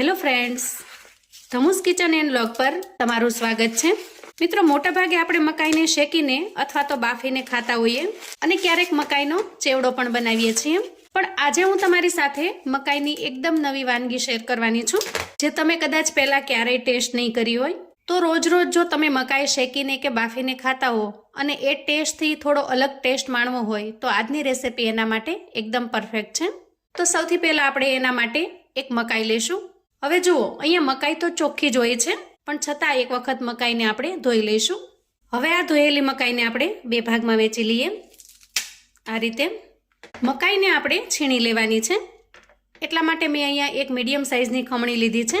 Hello friends ધમુસ kitchen and blog પર તમારું સ્વાગત છે. મિત્રો મોટા ભાગે આપણે મકાઈને શેકીને અથવા તો બાફીને ખાતા હોઈએ અને ક્યારેક મકાઈનો ચેવડો પણ બનાવીએ છીએ. પણ આજે હું તમારી સાથે મકાઈની એકદમ નવી વાનગી શેર કરવાની છું. જે તમે કદાચ પહેલાં ક્યારેય ટેસ્ટ નહીં કરી હોય. તો રોજ રોજ જો તમે મકાઈ શેકીને કે બાફીને ખાતા હો અને એ ટેસ્ટથી થોડો અલગ ટેસ્ટ માણવો હોય, તો આજની રેસિપી એના માટે એકદમ પરફેક્ટ છે. તો સૌથી પહેલાં આપણે એના માટે એક મકાઈ લેશું હવે જુઓ, અહીંયા મકાઈ તો ચોખ્ખી જ હોય છે, પણ છતાં એક વખત મકાઈને આપણે ધોઈ લઈશું. હવે આ ધોયેલી મકાઈને આપણે બે ભાગમાં વેચી લઈએ. આ રીતે મકાઈને આપણે છીણી લેવાની છે. એટલા માટે મેં અહીંયા એક મીડિયમ સાઇઝની ખમણી લીધી છે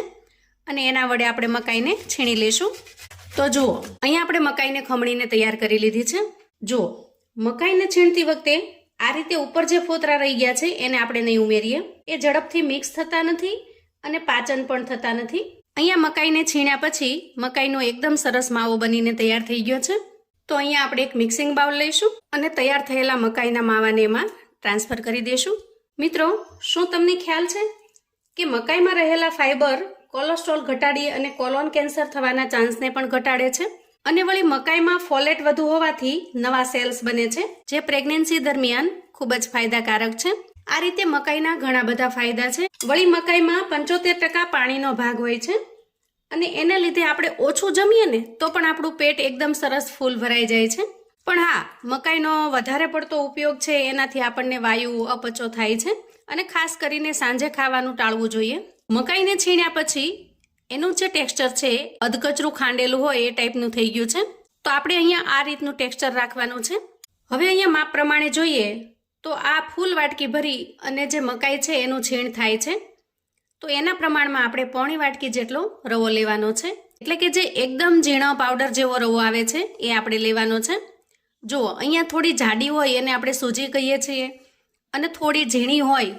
અને એના વડે આપણે મકાઈને છીણી લઈશું. તો જુઓ, અહીંયા આપણે મકાઈને ખમણીને તૈયાર કરી લીધી છે. જુઓ, મકાઈને છીણતી વખતે આ રીતે ઉપર જે ફોતરા રહી ગયા છે એને આપણે નહીં ઉમેરીએ. એ ઝડપથી મિક્સ થતા નથી અને પાચન પણ થતા નથી. અહીંયા મકાઈને છીણ્યા પછી મકાઈનો એકદમ સરસ માવો બનીને તૈયાર થઈ ગયો છે. તો અહીંયા આપણે એક મિક્સિંગ બાઉલ લઈશું અને તૈયાર થયેલા મકાઈના માવાને એમાં ટ્રાન્સફર કરી દઈશું. મિત્રો, શું તમને ખ્યાલ છે કે મકાઈમાં રહેલા ફાઇબર કોલેસ્ટ્રોલ ઘટાડી અને કોલોન કેન્સર થવાના ચાન્સને પણ ઘટાડે છે? અને વળી મકાઈમાં ફોલેટ વધુ હોવાથી નવા સેલ્સ બને છે, જે પ્રેગ્નન્સી દરમિયાન ખૂબ જ ફાયદાકારક છે. આ રીતે મકાઈના ઘણા બધા ફાયદા છે. વળી મકાઈમાં પંચોતેર ટકા પાણીનો ભાગ હોય છે. અને એને લીધે આપણે ઓછું જમીએ ને તો પણ આપણું પેટ એકદમ સરસ ફૂલ ભરાઈ જાય છે. પણ હા, મકાઈનો વધારે પડતો ઉપયોગ છે એનાથી આપણને વાયુ અપચો થાય છે. અને ખાસ કરીને સાંજે ખાવાનું ટાળવું જોઈએ. મકાઈને છીણ્યા પછી એનું જે ટેક્સચર છે, અધકચરું ખાંડેલું હોય એ ટાઈપનું થઈ ગયું છે. તો આપણે અહીંયા આ રીતનું ટેક્સચર રાખવાનું છે. હવે અહીંયા માપ પ્રમાણે જોઈએ તો આ ફૂલ વાટકી ભરી અને જે મકાઈ છે એનું છીણ થાય છે. તો એના પ્રમાણમાં આપણે પોણી વાટકી જેટલો રવો લેવાનો છે. એટલે કે જે એકદમ ઝીણો પાવડર જેવો રવો આવે છે, એ આપણે લેવાનો છે. જુઓ, અહીંયા થોડી જાડી હોય એને આપણે સૂજી કહીએ છીએ અને થોડી ઝીણી હોય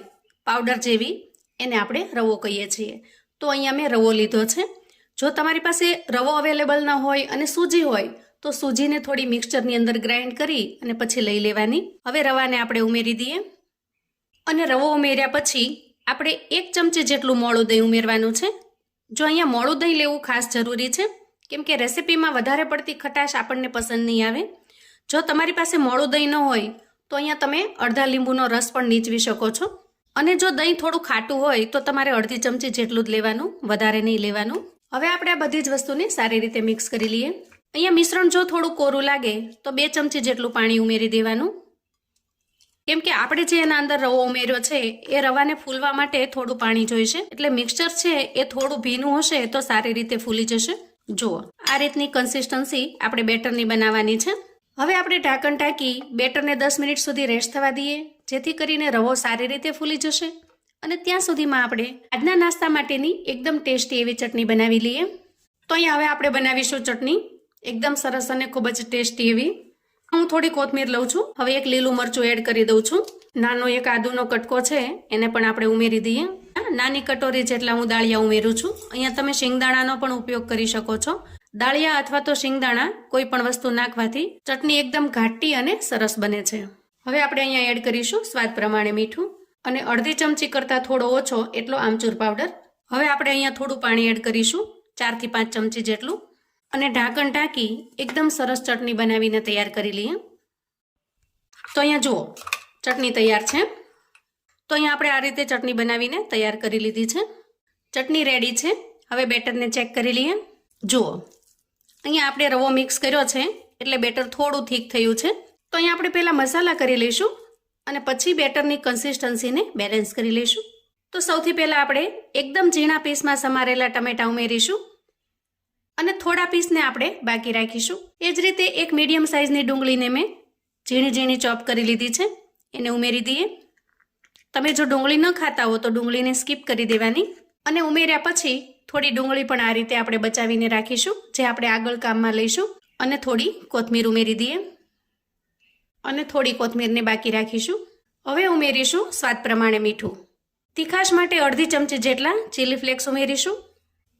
પાવડર જેવી એને આપણે રવો કહીએ છીએ. તો અહીંયા મેં રવો લીધો છે. જો તમારી પાસે રવો અવેલેબલ ન હોય અને સૂજી હોય તો સૂજીને થોડી મિક્સચરની અંદર ગ્રાઇન્ડ કરી અને પછી લઈ લેવાની. હવે રવાને આપણે ઉમેરી દઈએ. અને રવો ઉમેર્યા પછી આપણે એક ચમચી જેટલું મોળું દહીં ઉમેરવાનું છે. જો અહીંયા મોળું દહીં લેવું ખાસ જરૂરી છે, કેમ કે રેસિપીમાં વધારે પડતી ખટાશ આપણને પસંદ નહીં આવે. જો તમારી પાસે મોળું દહીં ન હોય, તો અહીંયા તમે અડધા લીંબુનો રસ પણ નીચવી શકો છો. અને જો દહીં થોડું ખાટું હોય, તો તમારે અડધી ચમચી જેટલું જ લેવાનું, વધારે નહીં લેવાનું. હવે આપણે આ બધી જ વસ્તુને સારી રીતે મિક્સ કરી લઈએ. અહીંયા મિશ્રણ જો થોડું કોરું લાગે, તો બે ચમચી જેટલું પાણી ઉમેરી દેવાનું. કેમ કે આપણે જે એના અંદર રવો ઉમેર્યો છે, એ રવાને ફૂલવા માટે થોડું પાણી જોઈશે. એટલે મિક્સચર છે, એ થોડું ભીનું હશે, તો સારી રીતે ફૂલી જશે. જુઓ, આ રીતની કન્સિસ્ટન્સી આપણે બેટરની બનાવવાની છે. હવે આપણે ઢાંકણ ટાંકી બેટરને દસ મિનિટ સુધી રેસ્ટ થવા દઈએ, જેથી કરીને રવો સારી રીતે ફૂલી જશે. અને ત્યાં સુધીમાં આપણે આજના નાસ્તા માટેની એકદમ ટેસ્ટી એવી ચટણી બનાવી લઈએ. તો અહીંયા હવે આપણે બનાવીશું ચટણી. એકદમ સરસ અને ખૂબ જ ટેસ્ટી એવી. હું થોડી કોથમીર લઉં છું. હવે એક લીલું મરચું એડ કરી દઉં છું. નાનો એક આદુનો કટકો છે, એને પણ આપણે ઉમેરી દઈએ. નાની કટોરી જેટલા હું દાળિયા ઉમેરું છું. અહીંયા તમે શિંગદાણાનો પણ ઉપયોગ કરી શકો છો. દાળિયા અથવા તો શિંગદાણા કોઈ પણ વસ્તુ નાખવાથી ચટણી એકદમ ઘાટી અને સરસ બને છે. હવે આપણે અહીંયા એડ કરીશું સ્વાદ પ્રમાણે મીઠું. અને અડધી ચમચી કરતાં થોડો ઓછો એટલો આમચૂર પાવડર. હવે આપણે અહીંયા થોડું પાણી એડ કરીશું. ચારથી પાંચ ચમચી જેટલું. અને ઢાંકણ ઢાંકી એકદમ સરસ ચટણી બનાવીને તૈયાર કરી લઈએ. તો અહીંયા જુઓ, ચટણી તૈયાર છે. તો અહીંયા આપણે આ રીતે ચટણી બનાવીને તૈયાર કરી લીધી છે. ચટણી રેડી છે. હવે બેટરને ચેક કરી લઈએ. જુઓ, અહીંયા આપણે રવો મિક્સ કર્યો છે, એટલે બેટર થોડું થીક થયું છે. તો અહીંયા આપણે પહેલાં મસાલા કરી લઈશું અને પછી બેટરની કન્સિસ્ટન્સીને બેલેન્સ કરી લઈશું. તો સૌથી પહેલાં આપણે એકદમ ઝીણા પીસમાં સમારેલા ટમેટા ઉમેરીશું. અને થોડા પીસને આપણે બાકી રાખીશું. એ જ રીતે એક મીડિયમ સાઇઝની ડુંગળીને મેં ઝીણી ઝીણી ચોપ કરી લીધી છે. એને ઉમેરી દઈએ. તમે જો ડુંગળી ન ખાતા હો તો ડુંગળીને સ્કીપ કરી દેવાની. અને ઉમેર્યા પછી થોડી ડુંગળી પણ આ રીતે આપણે બચાવીને રાખીશું, જે આપણે આગળ કામમાં લઈશું. અને થોડી કોથમીર ઉમેરી દઈએ. અને થોડી કોથમીરને બાકી રાખીશું. હવે ઉમેરીશું સ્વાદ પ્રમાણે મીઠું. તીખાશ માટે અડધી ચમચી જેટલા ચીલી ફ્લેક્સ ઉમેરીશું.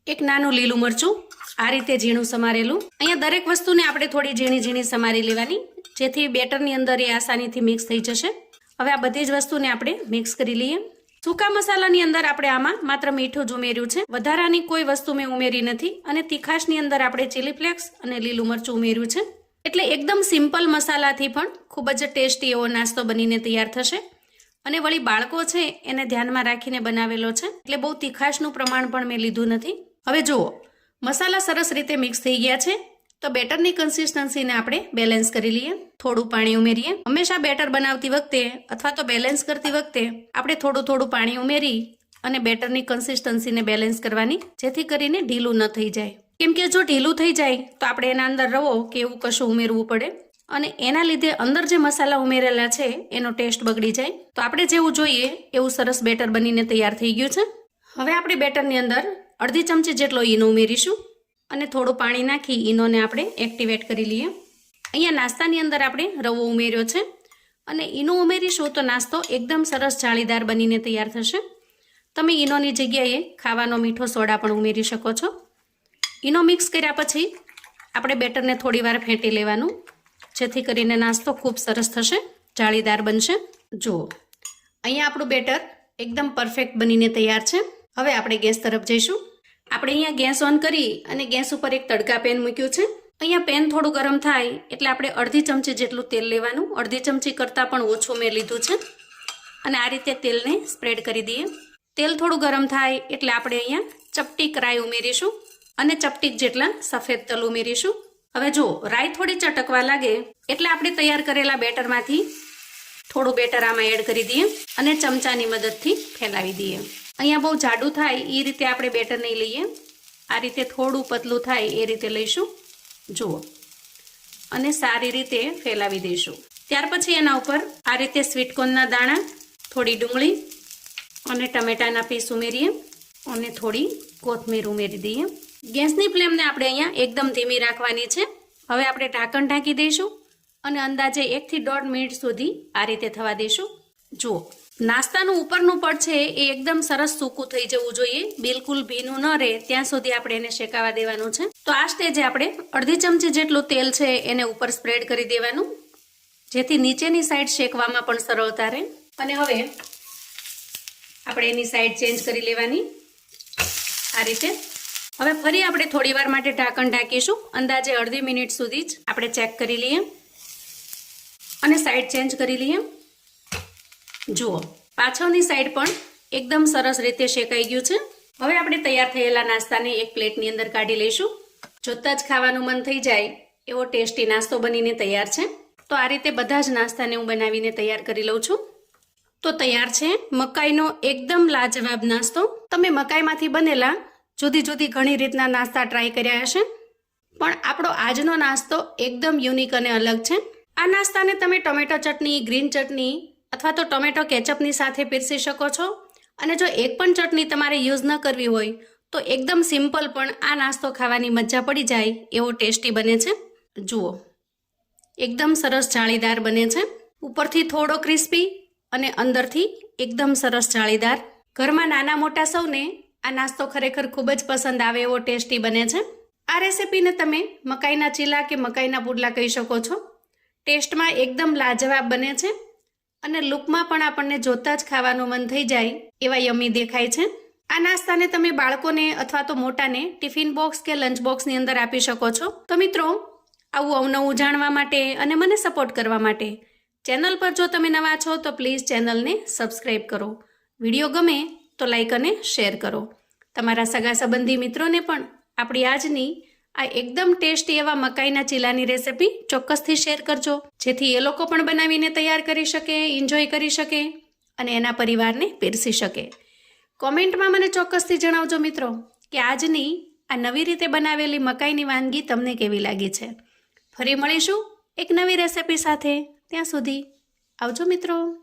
એક નાનું લીલું મરચું, આ રીતે ઝીણું સમારેલું. અહીંયા દરેક વસ્તુને આપણે થોડી ઝીણી ઝીણી સમારી લેવાની, જેથી બેટરની અંદર એ આસાનીથી મિક્સ થઈ જશે. હવે આ બધી જ વસ્તુને આપણે મિક્સ કરી લઈએ. સૂકા મસાલાની અંદર આપણે આમાં માત્ર મીઠું જ ઉમેર્યું છે. વધારાની કોઈ વસ્તુ મેં ઉમેરી નથી અને તીખાશની અંદર આપણે ચીલી ફ્લેક્સ અને લીલું મરચું ઉમેર્યું છે. એટલે એકદમ સિમ્પલ મસાલાથી પણ ખૂબ જ ટેસ્ટી એવો નાસ્તો બનીને તૈયાર થશે. અને વળી બાળકો છે એને ધ્યાનમાં રાખીને બનાવેલો છે. એટલે બહુ તીખાશનું પ્રમાણ પણ મેં લીધું નથી. હવે જુઓ, મસાલા સરસ રીતે મિક્સ થઈ ગયા છે. તો બેટરની કન્સિસ્ટન્સીને આપણે બેલેન્સ કરી લઈએ. થોડું પાણી ઉમેરીએ. હંમેશા બેટર બનાવતી વખતે અથવા તો બેલેન્સ કરતી વખતે આપણે થોડું થોડું પાણી ઉમેરી અને બેટરની કન્સિસ્ટન્સીને બેલેન્સ કરવાની, જેથી કરીને ઢીલું ન થઈ જાય. કેમ કે જો ઢીલું થઈ જાય, તો આપણે એના અંદર રવો કે એવું કશું ઉમેરવું પડે. અને એના લીધે અંદર જે મસાલા ઉમેરેલા છે, એનો ટેસ્ટ બગડી જાય. તો આપણે જેવું જોઈએ, એવું સરસ બેટર બનીને તૈયાર થઈ ગયું છે. હવે આપણે બેટરની અંદર અડધી ચમચી જેટલો ઈનો ઉમેરીશું અને થોડું પાણી નાખી ઈનોને આપણે એક્ટિવેટ કરી લઈએ. અહીંયા નાસ્તાની અંદર આપણે રવો ઉમેર્યો છે અને ઈનો ઉમેરીશું તો નાસ્તો એકદમ સરસ જાળીદાર બનીને તૈયાર થશે. તમે ઈનોની જગ્યાએ ખાવાનો મીઠો સોડા પણ ઉમેરી શકો છો. ઈનો મિક્સ કર્યા પછી આપણે બેટરને થોડી વાર ફેંટી લેવાનું, જેથી કરીને નાસ્તો ખૂબ સરસ થશે, જાળીદાર બનશે. જુઓ, અહીંયા આપણું બેટર એકદમ પરફેક્ટ બનીને તૈયાર છે. હવે આપણે ગેસ તરફ જઈશું. આપણે અહીંયા ગેસ ઓન કરી અને ગેસ ઉપર એક તડકા પેન મૂક્યું છે. અહીંયા પેન થોડું ગરમ થાય એટલે આપણે અડધી ચમચી જેટલું તેલ લેવાનું. અડધી ચમચી કરતાં પણ ઓછું મેં લીધું છે. અને આ રીતે તેલને સ્પ્રેડ કરી દઈએ. તેલ થોડું ગરમ થાય એટલે આપણે અહીંયા ચપટીક રાઈ ઉમેરીશું અને ચપટીક જેટલા સફેદ તલ ઉમેરીશું. હવે જુઓ, રાઈ થોડી ચટકવા લાગે એટલે આપણે તૈયાર કરેલા બેટરમાંથી થોડું બેટર આમાં એડ કરી દઈએ અને ચમચાની મદદથી ફેલાવી દઈએ. અહીંયા બહુ જાડું થાય, એ રીતે આપણે બેટર નહીં લઈએ. આ રીતે થોડું પતલું થાય, એ રીતે લઈશું. જુઓ. અને સારી રીતે ફેલાવી દઈશું. ત્યાર પછી એના ઉપર આ રીતે સ્વીટકોર્નના દાણા, થોડી ડુંગળી અને ટમેટાના પીસ ઉમેરીએ અને થોડી કોથમીર ઉમેરી દઈએ. ગેસની ફ્લેમને આપણે અહીંયા એકદમ ધીમી રાખવાની છે. હવે આપણે ઢાંકણ ઢાંકી દઈશું અને અંદાજે એકથી દોઢ મિનિટ સુધી આ રીતે થવા દઈશું. જુઓ. નાસ્તાનું ઉપરનું પડ છે એ એકદમ સરસ સૂકું થઈ જવું જોઈએ. બિલકુલ ભીનું ન રહે. ત્યાં સુધી આપણે એને શેકાવા દેવાનું છે. તો આ સ્ટેજે આપણે અડધી ચમચી જેટલું તેલ છે એને ઉપર સ્પ્રેડ કરી દેવાનું. જેથી નીચેની સાઈડ શેકવામાં પણ સરળતા રહે. અને હવે આપણે એની સાઈડ ચેન્જ કરી લેવાની. આ રીતે. હવે ફરી આપણે થોડી વાર માટે ઢાંકણ ઢાંકીશું. અંદાજે અડધી મિનિટ સુધી જ આપણે ચેક કરી લઈએ. અને સાઈડ ચેન્જ કરી લઈએ. જુઓ, પાછળની સાઈડ પણ એકદમ સરસ રીતે શેકાઈ ગયું છે. હવે આપણે તૈયાર થયેલા નાસ્તાને એક પ્લેટની અંદર કાઢી લઈશું. જોતાં જ ખાવાનું મન થઈ જાય એવો ટેસ્ટી નાસ્તો બનીને તૈયાર છે. તો આ રીતે બધા જ નાસ્તાને હું બનાવીને તૈયાર કરી લઉં છું. તો તૈયાર છે મકાઈનો એકદમ લાજવાબ નાસ્તો. તમે મકાઈમાંથી બનેલા જુદી જુદી ઘણી રીતના નાસ્તા ટ્રાય કર્યા હશે. પણ આપણો આજનો નાસ્તો એકદમ યુનિક અને અલગ છે. આ નાસ્તાને તમે ટમેટો ચટણી ગ્રીન ચટણી અથવા તો ટોમેટો કેચઅપની સાથે પીરસી શકો છો. અને જો એક પણ ચટણી તમારે યુઝ ન કરવી હોય, તો એકદમ સિમ્પલ પણ આ નાસ્તો ખાવાની મજા પડી જાય એવો ટેસ્ટી બને છે. જુઓ. એકદમ સરસ જાળીદાર બને છે. ઉપરથી થોડો ક્રિસ્પી અને અંદરથી એકદમ સરસ જાળીદાર. ઘરમાં નાના મોટા સૌને આ નાસ્તો ખરેખર ખૂબ જ પસંદ આવે એવો ટેસ્ટી બને છે. આ રેસિપીને તમે મકાઈના ચીલા કે મકાઈના પુડલા કહી શકો છો. ટેસ્ટમાં એકદમ લાજવાબ બને છે. અને લુકમાં પણ આપણને જોતા જ ખાવાનું મન થઈ જાય, એવા યમી દેખાય છે. આ નાસ્તાને તમે બાળકોને અથવા તો મોટાને ટિફિન બોક્સ કે લંચ બોક્સની અંદર આપી શકો છો. તો મિત્રો, આવું અવનવું જાણવા માટે અને મને સપોર્ટ કરવા માટે ચેનલ પર જો તમે નવા છો, તો પ્લીઝ ચેનલને સબસ્ક્રાઈબ કરો. વીડિયો ગમે તો લાઈક અને શેર કરો. તમારા સગા સંબંધી મિત્રોને પણ આપણી આજની આ એકદમ ટેસ્ટી એવા મકાઈના ચીલાની રેસિપી ચોક્કસથી શેર કરજો. જેથી એ લોકો પણ બનાવીને તૈયાર કરી શકે એન્જોય કરી શકે અને એના પરિવારને પીરસી શકે. કોમેન્ટમાં મને ચોક્કસથી જણાવજો મિત્રો કે આજની આ નવી રીતે બનાવેલી મકાઈની વાનગી તમને કેવી લાગી છે. ફરી મળીશું એક નવી રેસિપી સાથે. ત્યાં સુધી આવજો મિત્રો.